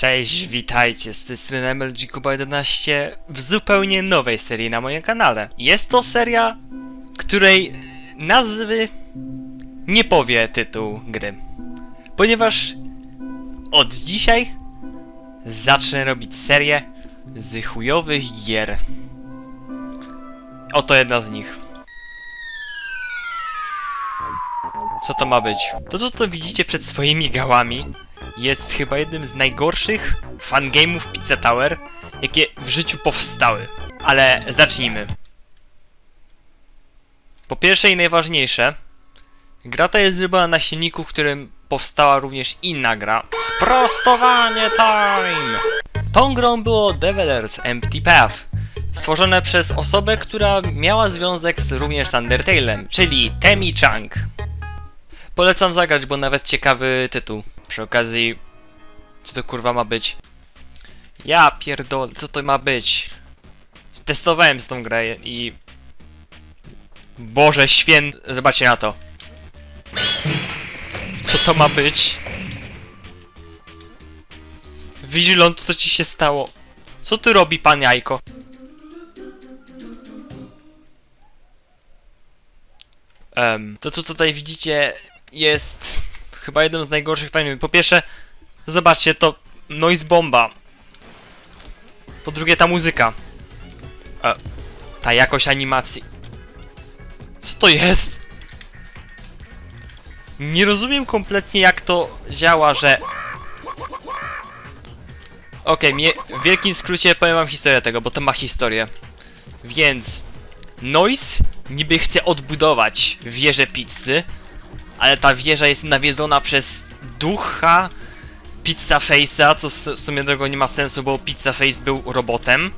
Cześć, witajcie, z tej strony MLG Kuba 11 w zupełnie nowej serii na moim kanale. Jest to seria, której nazwy nie powie tytuł gry. Ponieważ od dzisiaj zacznę robić serię z chujowych gier. Oto jedna z nich. Co to ma być? To, co to widzicie przed swoimi gałami, jest chyba jednym z najgorszych fangame'ów Pizza Tower, jakie w życiu powstały. Ale zacznijmy. Po pierwsze i najważniejsze, gra ta jest zrobiona na silniku, w którym powstała również inna gra. Sprostowanie time! Tą grą było Develers Empty Path, stworzone przez osobę, która miała związek z również z Undertale'em, czyli Temi Chang. Polecam zagrać, bo nawet ciekawy tytuł. Przy okazji, co to kurwa ma być? Ja pierdol, co to ma być? Testowałem z tą grę i... Boże święty, zobaczcie na to. Co to ma być? Vigilant, co ci się stało? Co tu robi pan Jajko? Em, to co tutaj widzicie jest chyba jednym z najgorszych timingów. Po pierwsze, zobaczcie, to noise bomba. Po drugie, ta muzyka. E, ta jakość animacji. Co to jest? Nie rozumiem kompletnie jak to działa, że... Okej, mnie w wielkim skrócie powiem wam historię tego, bo to ma historię. Więc... Noise niby chce odbudować wieżę pizzy, ale ta wieża jest nawiedzona przez ducha Pizza Face'a, co w sumie drogą nie ma sensu, bo Pizza Face był robotem.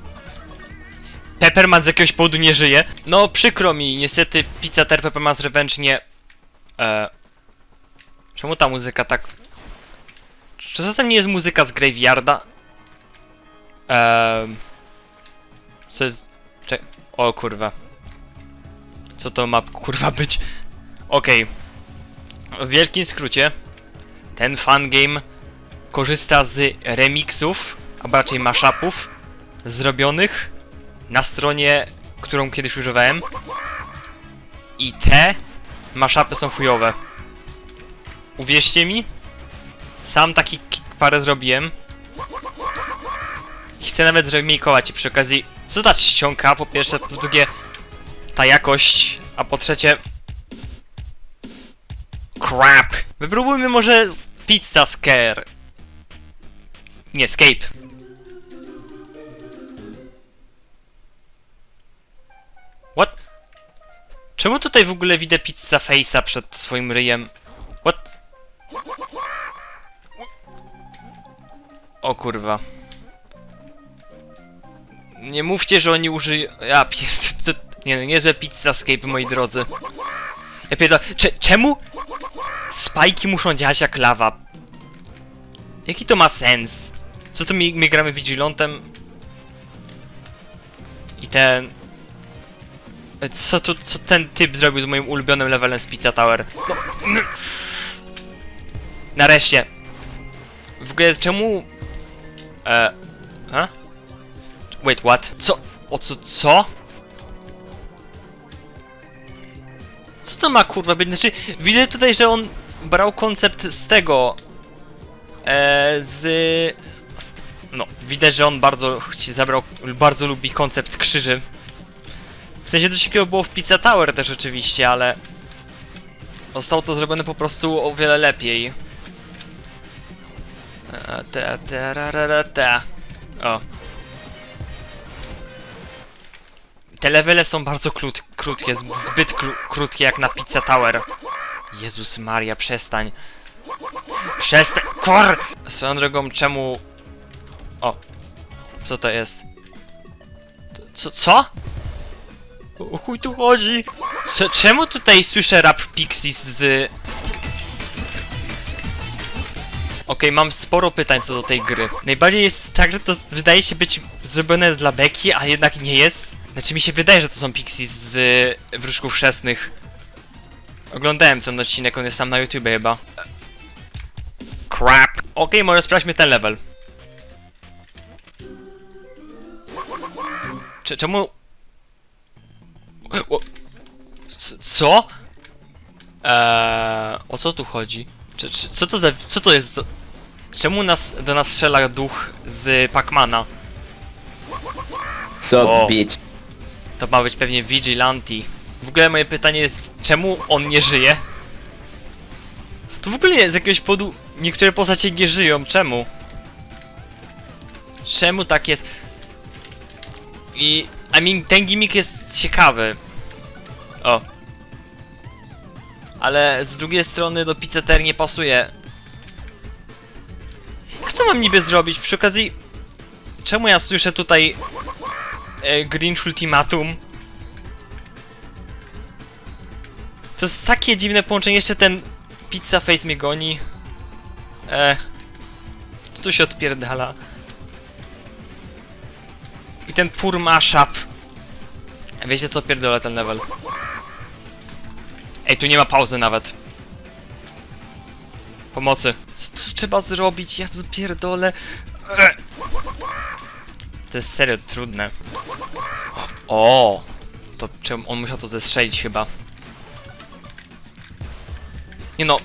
Pepperman z jakiegoś powodu nie żyje. No, przykro mi, niestety Pizza Ter Pepperman's Revenge nie... E... Czemu ta muzyka tak... Czy zatem nie jest muzyka z Graveyarda? Eee... Co jest... Cze... O kurwa. Co to ma kurwa być? Okej. W wielkim skrócie, ten fangame korzysta z remixów, a raczej mashupów, zrobionych na stronie, którą kiedyś używałem. I te mashupy są chujowe. Uwierzcie mi, sam taki parę zrobiłem. I chcę nawet zremikować i przy okazji, co ta ściąga po pierwsze, po drugie, ta jakość, a po trzecie, Crap! Wypróbujmy może Pizza Scare. Nie, Escape. What? Czemu tutaj w ogóle widzę Pizza Face'a przed swoim ryjem? What? O kurwa. Nie mówcie, że oni użyją... Ja pierd... to- Nie niezłe Pizza Escape, moi drodzy. Ja pierdolę... Cze czemu spajki muszą działać jak lawa? Jaki to ma sens? Co to my, my gramy Vigilantem? I ten... Co tu, co ten typ zrobił z moim ulubionym levelem z Pizza Tower? No. Nareszcie. W ogóle czemu... E... Ha? Wait, what? Co? O co? Co? Co to ma kurwa być? Znaczy, widzę tutaj, że on brał koncept z tego. E, z. No, widać, że on bardzo zabrał, bardzo lubi koncept krzyży. W sensie coś takiego było w Pizza Tower też oczywiście, ale zostało to zrobione po prostu o wiele lepiej. E, Te, te, ra, ra, ra, te. O. Te levele są bardzo krót, krótkie, zb- zbyt krótkie jak na Pizza Tower. Jezus Maria, przestań. Przestań, kur! Swoją drogą, czemu... O. Co to jest? Co? Co? O chuj tu chodzi? Co, czemu tutaj słyszę rap Pixies z... Okej, mam sporo pytań co do tej gry. Najbardziej jest tak, że to wydaje się być zrobione dla beki, a jednak nie jest. Znaczy mi się wydaje, że to są pixies z Wróżków Chrzestnych. Oglądałem ten odcinek, on jest tam na YouTube chyba. Crap. Okej, okay, może sprawdźmy ten level. Cze czemu... C co? Eee, o co tu chodzi? Co to za... co to jest za... Czemu nas, do nas strzela duch z Pacmana? Co, so, bitch? To ma być pewnie Vigilante. W ogóle moje pytanie jest, czemu on nie żyje? To w ogóle nie, z jakiegoś powodu niektóre postacie nie żyją, czemu? Czemu tak jest? I... I mean, ten gimmick jest ciekawy. O. Ale z drugiej strony do Pizzeter nie pasuje. Jak to mam niby zrobić? Przy okazji... Czemu ja słyszę tutaj... E, Grinch Ultimatum? To jest takie dziwne połączenie, jeszcze ten Pizza Face mnie goni. E, co tu się odpierdala? I ten pur mashup. Wiecie co, pierdolę ten level. Ej, tu nie ma pauzy nawet. Pomocy. Co tu trzeba zrobić? Ja pierdolę. E. To jest serio trudne. O! To czemu on musiał to zestrzelić chyba. Nie no.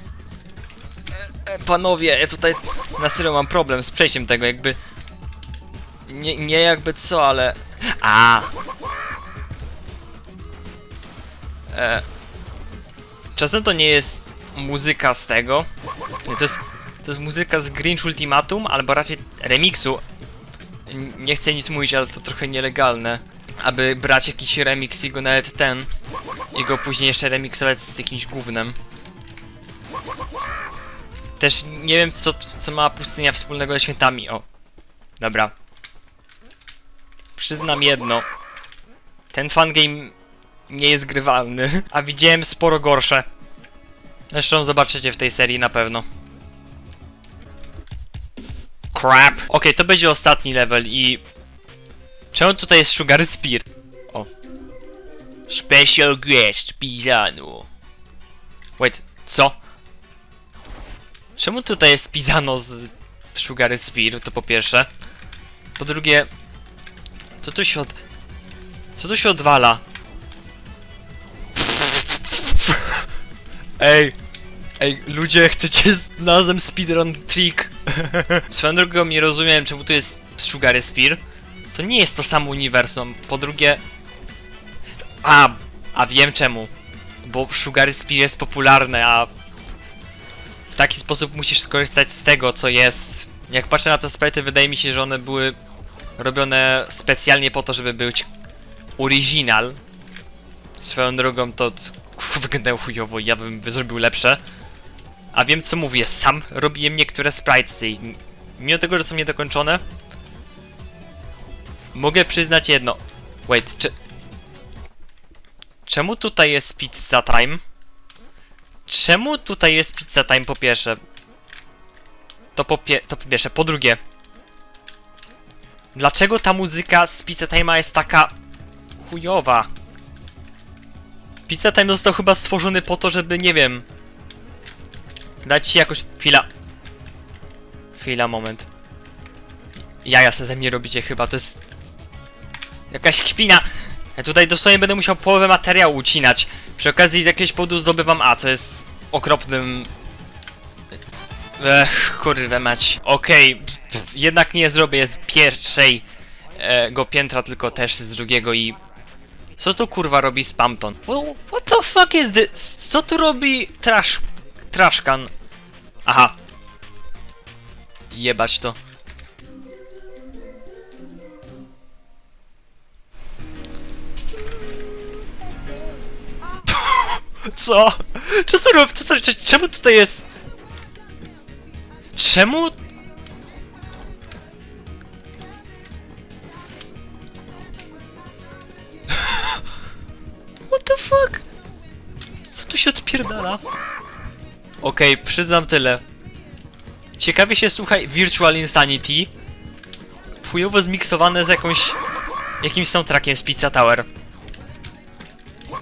E, e, panowie, ja tutaj na serio mam problem z przejściem tego, jakby... Nie, nie jakby co, ale... A. E, czasem to nie jest muzyka z tego. To jest, to jest muzyka z Grinch Ultimatum, albo raczej remiksu. Nie chcę nic mówić, ale to trochę nielegalne. Aby brać jakiś remix i go nawet ten... I go później jeszcze remiksować z jakimś gównem. Też nie wiem, co, co ma pustynia wspólnego ze świętami. O. Dobra. Przyznam jedno. Ten fangame nie jest grywalny, a widziałem sporo gorsze. Zresztą zobaczycie w tej serii na pewno. Crap. Okej, to będzie ostatni level i... Czemu tutaj jest Sugar Spear? O. Special guest, Pisano. Wait, co? Czemu tutaj jest Pisano z Sugar Spear, to po pierwsze. Po drugie... Co tu się od... Co tu się odwala? Ej! Ej, ludzie, chcecie znalazłem speedrun trick. Swoją drogą nie rozumiem, czemu tu jest Sugar Spear. To nie jest to samo uniwersum. Po drugie... A, a wiem czemu. Bo Sugar Spear jest popularne, a... W taki sposób musisz skorzystać z tego, co jest. Jak patrzę na te sprite, wydaje mi się, że one były robione specjalnie po to, żeby być original. Swoją drogą to wyglądało chujowo ja bym zrobił lepsze. A wiem co mówię, sam robiłem niektóre spritesy mimo tego, że są niedokończone, mogę przyznać jedno. Wait, czy... Czemu tutaj jest pizza time? Czemu tutaj jest pizza time po pierwsze? To po, pie to po pierwsze. Po drugie, dlaczego ta muzyka z Pizza Time'a jest taka chujowa? Pizza Time został chyba stworzony po to, żeby, nie wiem, dać ci jakoś... Chwila. Chwila, moment. Jaja se ze mnie robicie chyba, to jest... Jakaś kpina! Ja tutaj dosłownie będę musiał połowę materiału ucinać. Przy okazji z jakiegoś powodu zdobywam A, co jest okropnym... Ech, kurwę mać. Okej, pff, jednak nie zrobię z pierwszej e, go piętra, tylko też z drugiego i... Co tu kurwa robi Spamton? What the fuck is this? Co tu robi trash... Trashkan? Aha. Jebać to. Co? Co tu robi? Co, co, czemu tutaj jest... Czemu... Okej, okay, przyznam tyle. Ciekawie się słuchaj Virtual Insanity. Chujowo zmiksowane z jakąś... jakimś soundtrackiem z Pizza Tower. Wow,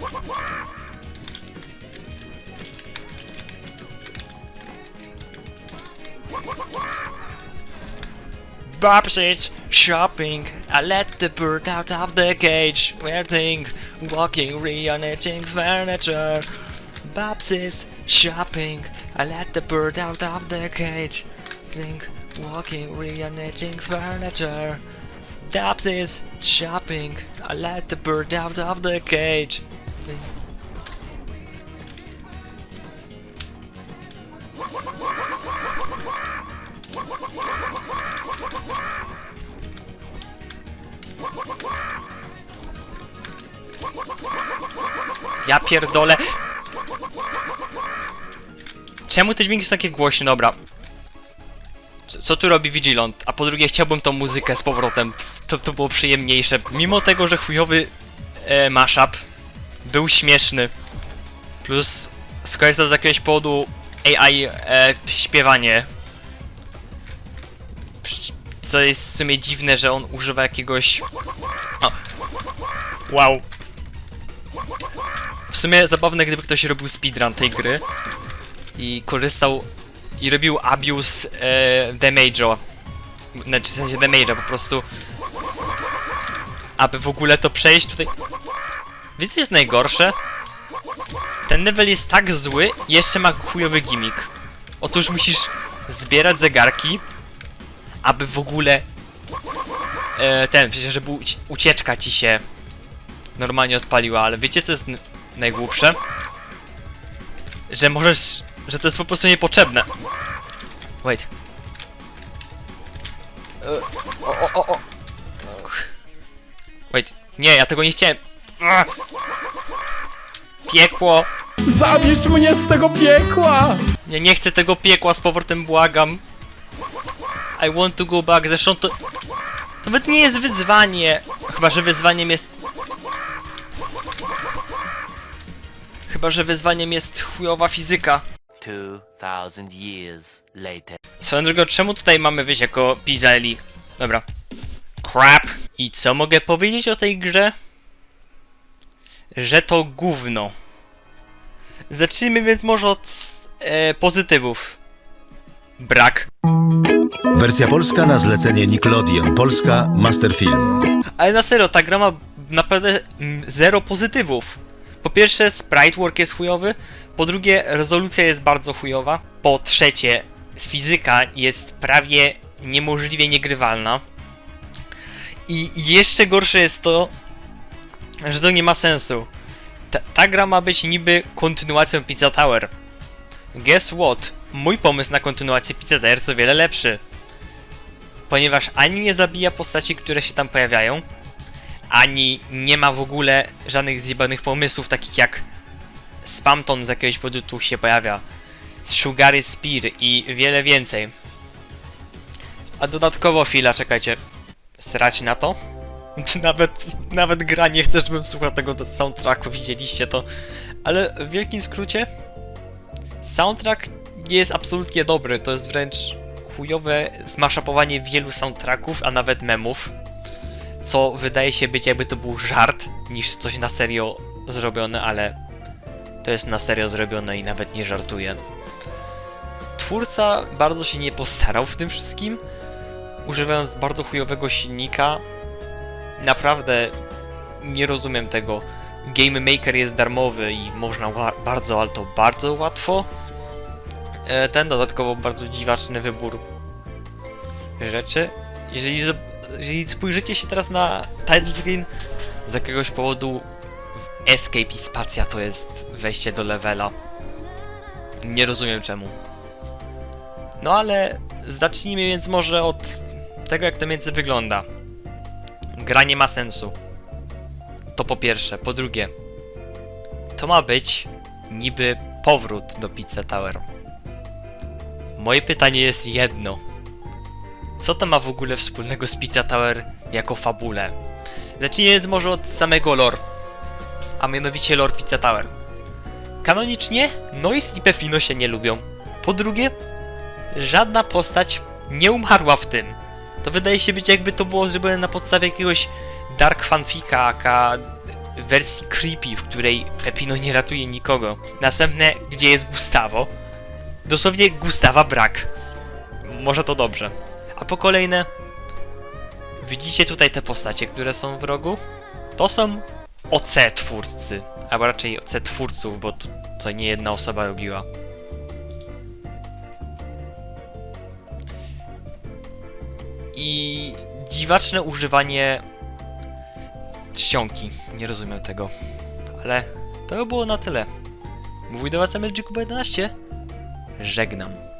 wow, wow. Babsy's shopping. I let the bird out of the cage. Wearing, walking, rearranging furniture. Babsy's shopping. I let the bird out of the cage. Think, walking, rearranging furniture. Babsy's shopping. I let the bird out of the cage. Ja pierdolę. Czemu te dźwięki są takie głośne? Dobra. Co, co tu robi Vigilant? A po drugie chciałbym tą muzykę z powrotem. To, to było przyjemniejsze. Mimo tego, że chujowy e, mashup był śmieszny. Plus skorzystał z jakiegoś powodu AI e, śpiewanie. Psz- Co jest w sumie dziwne, że on używa jakiegoś... O. Wow. W sumie zabawne, gdyby ktoś robił speedrun tej gry i korzystał i robił abuse e, damage'a. Znaczy w sensie damage'a po prostu. Aby w ogóle to przejść tutaj. Wiecie co jest najgorsze? Ten level jest tak zły jeszcze ma chujowy gimmick. Otóż musisz zbierać zegarki, aby w ogóle e, ten, przecież żeby uci- ucieczka ci się normalnie odpaliła, ale wiecie co jest najgłupsze? Że możesz, że to jest po prostu niepotrzebne. Wait. E, O, o, o, o. Wait, nie, ja tego nie chciałem. Piekło. Zabierz mnie z tego piekła! Nie, nie chcę tego piekła z powrotem, błagam. I want to go back, zresztą to... Nawet nie jest wyzwanie. Chyba, że wyzwaniem jest... Chyba, że wyzwaniem jest chujowa fizyka. 2000 years later. Swoją drogą, czemu tutaj mamy wyjść jako Pizzelli? Dobra. Crap. I co mogę powiedzieć o tej grze? Że to gówno. Zacznijmy więc może od e, pozytywów. Brak. Wersja polska na zlecenie Nickelodeon Polska Masterfilm. Ale na serio, ta gra ma naprawdę mm, zero pozytywów. Po pierwsze, sprite work jest chujowy. Po drugie, rezolucja jest bardzo chujowa. Po trzecie, z fizyka jest prawie niemożliwie niegrywalna. I jeszcze gorsze jest to, że to nie ma sensu. Ta, ta gra ma być niby kontynuacją Pizza Tower. Guess what? Mój pomysł na kontynuację Pizza Tower jest o wiele lepszy. Ponieważ ani nie zabija postaci, które się tam pojawiają, ani nie ma w ogóle żadnych zjebanych pomysłów, takich jak Spamton z jakiegoś powodu tu się pojawia, Sugary Spear i wiele więcej. A dodatkowo chwila, czekajcie, srać na to? Nawet, nawet gra nie chce, żebym słuchał tego soundtracku, widzieliście to. Ale w wielkim skrócie, soundtrack nie jest absolutnie dobry, to jest wręcz chujowe zmaszapowanie wielu soundtracków, a nawet memów co wydaje się być jakby to był żart, niż coś na serio zrobione, ale to jest na serio zrobione i nawet nie żartuje. Twórca bardzo się nie postarał w tym wszystkim, używając bardzo chujowego silnika. Naprawdę nie rozumiem tego. Game Maker jest darmowy i można bardzo, ale to bardzo łatwo. E, Ten dodatkowo bardzo dziwaczny wybór rzeczy. Jeżeli, jeżeli spojrzycie się teraz na title screen, z jakiegoś powodu Escape i spacja to jest wejście do levela. Nie rozumiem czemu. No ale zacznijmy więc może od tego jak to więcej wygląda. Gra nie ma sensu. To po pierwsze. Po drugie, to ma być niby powrót do Pizza Tower. Moje pytanie jest jedno. Co to ma w ogóle wspólnego z Pizza Tower jako fabule? Zacznijmy może od samego lore. A mianowicie lore Pizza Tower. Kanonicznie Noise i Pepino się nie lubią. Po drugie, żadna postać nie umarła w tym. To wydaje się być jakby to było zrobione na podstawie jakiegoś dark fanfika, aka wersji creepy, w której Pepino nie ratuje nikogo. Następne, gdzie jest Gustavo. Dosłownie Gustawa brak może to dobrze. A po kolejne, widzicie tutaj te postacie, które są w rogu? To są OC twórcy, albo raczej OC twórców, bo tutaj nie jedna osoba robiła. I dziwaczne używanie czcionki. Nie rozumiem tego. Ale to by było na tyle. Mówi do was MLG 11. Żegnam.